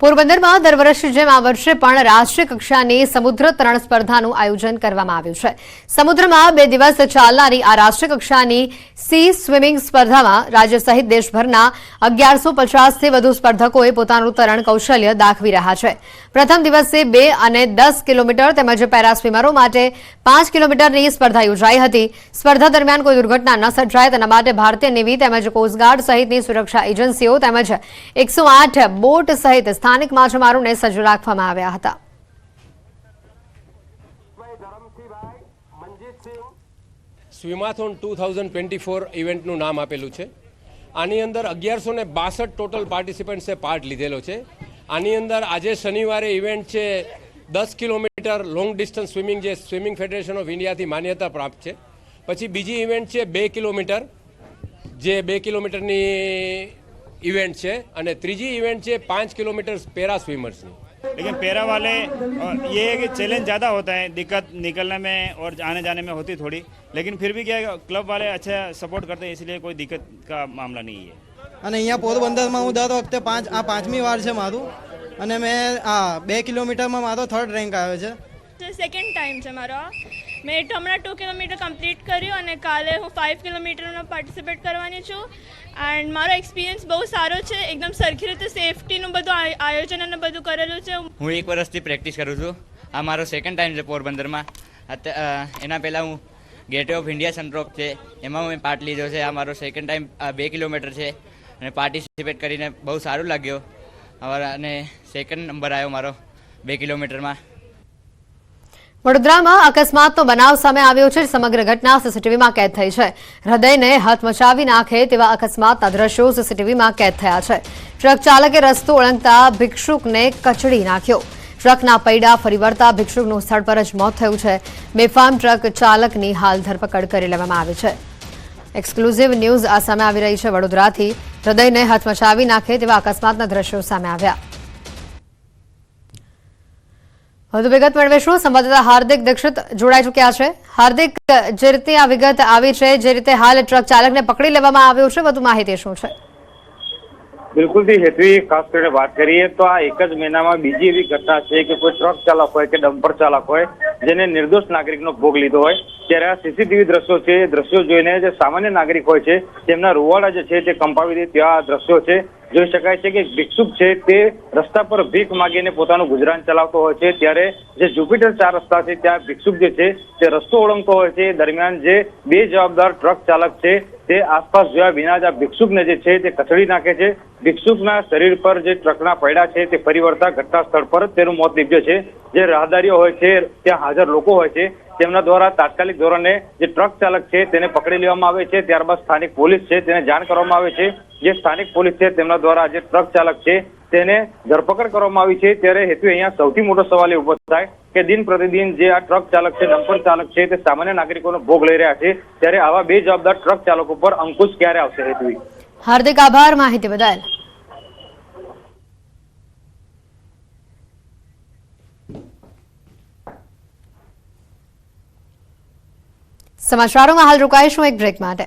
પોરબંદરમાં દર વર્ષની જેમ આ વર્ષે પણ રાષ્ટ્રીય કક્ષાની સમુદ્ર તરણ સ્પર્ધાનું આયોજન કરવામાં આવ્યું છે. સમુદ્રમાં બે દિવસ ચાલનારી આ રાષ્ટ્રીય કક્ષાની સી સ્વિમિંગ સ્પર્ધામાં રાજ્ય સહિત દેશભરના અગિયારસો પચાસથી વધુ સ્પર્ધકોએ પોતાનું તરણ કૌશલ્ય દાખવી રહ્યા છે. પ્રથમ દિવસે બે અને દસ કિલોમીટર તેમજ પેરાસ્વિમરો માટે પાંચ કિલોમીટરની સ્પર્ધા યોજાઈ હતી. સ્પર્ધા દરમિયાન કોઈ દુર્ઘટના ન સર્જાય, તેના માટે ભારતીય નેવી તેમજ કોસ્ટગાર્ડ સહિતની સુરક્ષા એજન્સીઓ તેમજ એકસો બોટ સહિત સ્થાનિક માછીમારોને સજ્જ રાખવામાં આવ્યા હતા. Swimathon two thousand twenty four ઇવેન્ટનું નામ આપેલું છે. આની અંદર અગિયારસો ને બાસઠ ટોટલ પાર્ટિસિપન્ટ્સે પાર્ટ લીધેલો છે. આની અંદર આજે શનિવારે ઇવેન્ટ છે દસ કિલોમીટર લોંગ ડિસ્ટન્સ સ્વિમિંગ જે સ્વિમિંગ ફેડરેશન ઓફ ઇન્ડિયાથી માન્યતા પ્રાપ્ત છે. પછી બીજી ઇવેન્ટ છે બે કિલોમીટર, જે બે કિલોમીટરની ઇવેન્ટ છે અને ત્રીજી ઇવેન્ટ છે પાંચ કિલોમીટર પેરા સ્વિમર્સની लेकिन पैरा वाले अ, ये है कि चैलेंज ज़्यादा होता है दिक्कत निकलने में और आने जाने में होती थोड़ी लेकिन फिर भी क्या है क्लब वाले अच्छा सपोर्ट करते हैं इसलिए कोई दिक्कत का मामला नहीं है અને અહીંયા પોરબંદરમાં હું દર વખતે પાંચ આ પાંચમી વાર છે મારું અને મેં આ બે કિલોમીટરમાં મારો થર્ડ રેન્ક આવ્યો છે જે સેકન્ડ ટાઈમ છે મારો. મેં તો હમણાં ટુ કિલોમીટર કમ્પ્લીટ કર્યું અને કાલે હું ફાઇવ કિલોમીટરનો પાર્ટિસિપેટ કરવાની છું. એન્ડ મારો એક્સપિરિયન્સ બહુ સારો છે. એકદમ સરખી રીતે સેફટીનું બધું આયોજન અને બધું કરેલું છે. હું એક વર્ષથી પ્રેક્ટિસ કરું છું. આ મારો સેકન્ડ ટાઈમ છે પોરબંદરમાં. એના પહેલાં હું ગેટવે ઓફ ઇન્ડિયા સનરોક છે. એમાં મેં પાર્ટ લીધો છે. આ મારો સેકન્ડ ટાઈમ બે કિલોમીટર છે. અને પાર્ટિસિપેટ કરીને બહુ સારું લાગ્યું. અને સેકન્ડ નંબર આવ્યો મારો બે કિલોમીટરમાં વડોદરામાં અકસ્માતનો બનાવ સામે આવ્યો છે. સમગ્ર ઘટના સીસીટીવીમાં કેદ થઈ છે. હૃદયને હથમચાવી નાખે તેવા અકસ્માતના દ્રશ્યો સીસીટીવીમાં કેદ થયા છે. ટ્રક ચાલકે રસ્તો ઓળંગતા ભિક્ષુકને કચડી નાખ્યો. ટ્રકના પૈડા ફરી વળતા ભિક્ષુકનું સ્થળ પર જ મોત થયું છે. બેફામ ટ્રક ચાલકની હાલ ધરપકડ કરી લેવામાં આવી છે. એક્સક્લુઝિવ ન્યૂઝ આ સામે આવી રહી છે વડોદરાથી. હૃદયને હથમચાવી નાખે તેવા અકસ્માતના દ્રશ્યો સામે આવ્યા. વધુ વિગત મેળવીશું. સંવાદદાતા હાર્દિક દીક્ષિત જોડાઈ ચૂક્યા છે. હાર્દિક, જે રીતે આ વિગત આવી છે, જે રીતે હાલ ટ્રક ચાલકને પકડી લેવામાં આવ્યો છે, વધુ માહિતી શું છે? બિલકુલથી હેતવી ખાસ કરીને વાત કરીએ તો આ એક જ મહિનામાં બીજી એવી ઘટના છે કે કોઈ ટ્રક ચાલક હોય કે ડમ્પર ચાલક હોય, જેને નિર્દોષ નાગરિકનો ભોગ લીધો હોય, ત્યારે આ સીસીટીવી દ્રશ્યો છે. દ્રશ્યો જોઈને જે સામાન્ય નાગરિક હોય છે, તેમના રૂવાડા જે છે તે કંપાવી દે તેવા દ્રશ્યો છે. જોઈ શકાય છે કે ભિક્ષુક છે તે રસ્તા પર ભીખ માગીને પોતાનું ગુજરાન ચલાવતો હોય છે. ત્યારે જે જુપિટર ચાર રસ્તા છે, ત્યાં ભિક્ષુક જે છે, તે રસ્તો ઓળંગતો હોય છે. દરમિયાન જે બે જવાબદાર ટ્રક ચાલક છે, તે આસપાસ જોયા વિના જ આ ભિક્ષુકને જે છે, તે કચડી નાખે છે. ભિક્ષુકના શરીર પર જે ટ્રકના પૈડા છે, તે ફરી વળતા ઘટના સ્થળ પર તેનું મોત નીપજ્યું છે. જે રાહદારીઓ હોય છે, ત્યાં હાજર લોકો હોય છે. તેમના દ્વારા તાત્કાલિક ધોરણે જે ટ્રક ચાલક છે તેને પકડી લેવામાં આવે છે. ત્યારબાદ સ્થાનિક પોલીસ છે તેને જાણ કરવામાં આવે છે. જે સ્થાનિક પોલીસ છે તેમના દ્વારા જે ટ્રક ચાલક છે તેને ધરપકડ કરવામાં આવી છે. ત્યારે હેતુ અહીંયા સૌથી મોટો સવાલ એ ઊભો થાય કે દિન પ્રતિદિન જે આ ટ્રક ચાલક છે ડમ્પર ચાલક છે તે સામાન્ય નાગરિકોનો ભોગ લઈ રહ્યા છે. ત્યારે આવા બે જવાબદાર ટ્રક ચાલકો પર અંકુશ ક્યારે આવશે હેતુ? હાર્દિક આભાર માહિતી બદલ. સમાચારોમાં હાલ રોકાઈશું એક બ્રેક માટે.